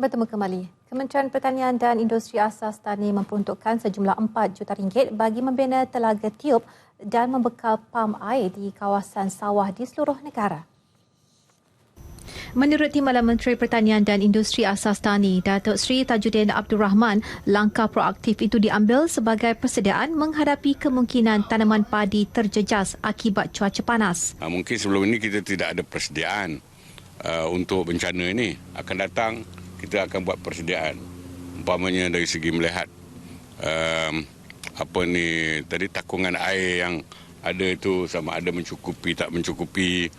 Bertemu kembali. Kementerian Pertanian dan Industri Asas Tani memperuntukkan sejumlah 4 juta ringgit bagi membina telaga tiup dan membekal pam air di kawasan sawah di seluruh negara. Menurut Timbalan Menteri Pertanian dan Industri Asas Tani, Datuk Seri Tajuddin Abdul Rahman, langkah proaktif itu diambil sebagai persediaan menghadapi kemungkinan tanaman padi terjejas akibat cuaca panas. Ha, mungkin sebelum ini kita tidak ada persediaan uh, untuk bencana ini. Akan datang kita akan buat persediaan. Umpamanya dari segi melihat um, apa ni tadi takungan air yang ada itu sama ada mencukupi tak mencukupi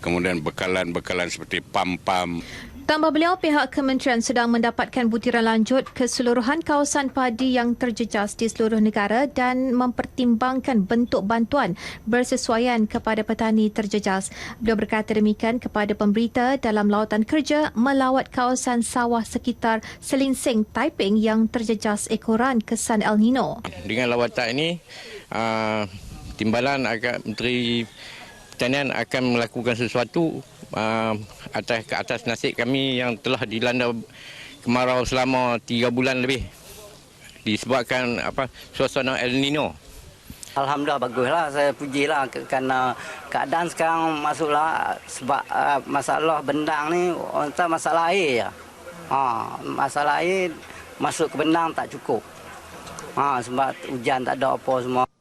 kemudian bekalan-bekalan seperti pam-pam. Tambah beliau, pihak kementerian sedang mendapatkan butiran lanjut keseluruhan kawasan padi yang terjejas di seluruh negara dan mempertimbangkan bentuk bantuan bersesuaian kepada petani terjejas. Beliau berkata demikian kepada pemberita dalam lawatan kerja melawat kawasan sawah sekitar Selinsing, Taiping yang terjejas ekoran kesan El Nino. Dengan lawatan ini, uh, timbalan agak Menteri Pertanian akan melakukan sesuatu uh, atas ke atas nasib kami yang telah dilanda kemarau selama tiga bulan lebih disebabkan apa suasana El Nino. Alhamdulillah baguslah saya pujilah kerana keadaan sekarang masuklah sebab uh, masalah bendang ni entah masalah air ya. Ha, masalah air masuk ke bendang tak cukup. Ha, sebab hujan tak ada apa semua.